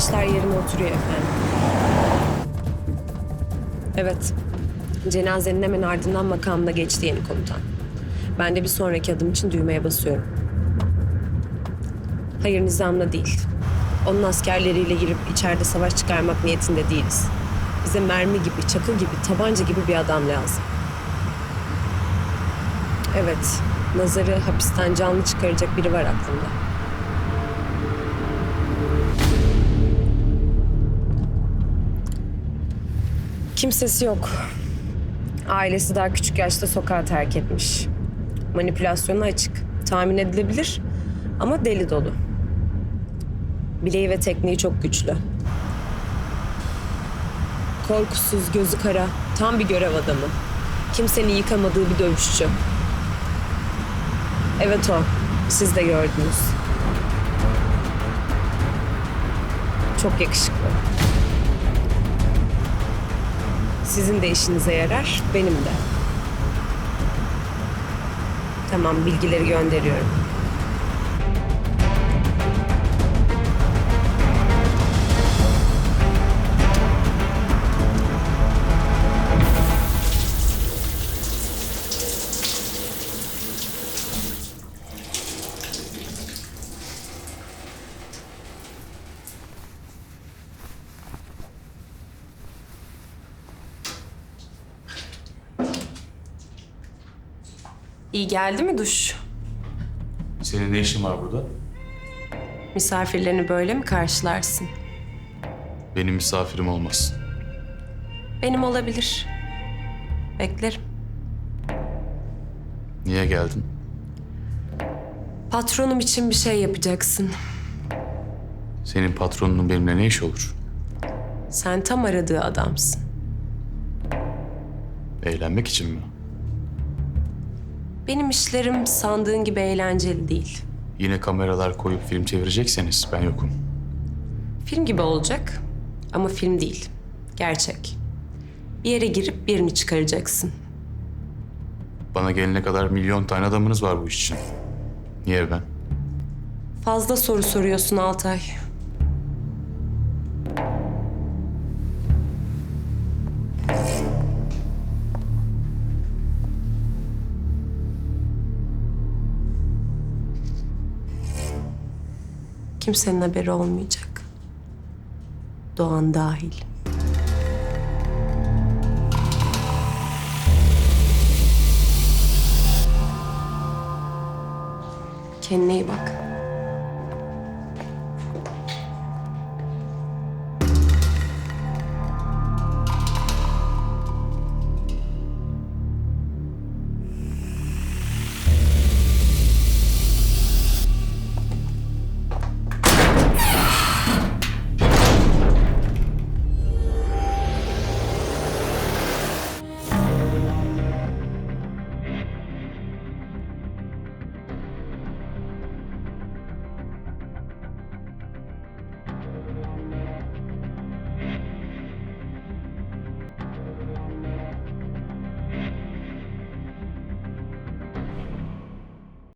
Taşlar yerine oturuyor efendim. Evet. Cenazenin hemen ardından makamına geçti yeni komutan. Ben de bir sonraki adım için düğmeye basıyorum. Hayır nizamla değil. Onun askerleriyle girip içeride savaş çıkarmak niyetinde değiliz. Bize mermi gibi, çakı gibi, tabanca gibi bir adam lazım. Evet, Nazar'ı hapisten canlı çıkaracak biri var aklımda. Kimsesi yok. Ailesi daha küçük yaşta sokağı terk etmiş. Manipülasyonu açık. Tahmin edilebilir ama deli dolu. Bileği ve tekniği çok güçlü. Korkusuz, gözü kara, tam bir görev adamı. Kimsenin yıkamadığı bir dövüşçü. Evet o. Siz de gördünüz. Çok yakışıklı. Sizin de işinize yarar, benim de. Tamam, bilgileri gönderiyorum. İyi geldi mi duş? Senin ne işin var burada? Misafirlerini böyle mi karşılarsın? Benim misafirim olmaz. Benim olabilir. Beklerim. Niye geldin? Patronum için bir şey yapacaksın. Senin patronunun benimle ne işi olur? Sen tam aradığı adamsın. Eğlenmek için mi? Benim işlerim sandığın gibi eğlenceli değil. Yine kameralar koyup film çevirecekseniz ben yokum. Film gibi olacak ama film değil. Gerçek. Bir yere girip birini çıkaracaksın. Bana gelene kadar milyon tane adamınız var bu iş için. Niye ben? Fazla soru soruyorsun Altay. Kimsenin haberi olmayacak. Doğan dahil. Kendine iyi bak.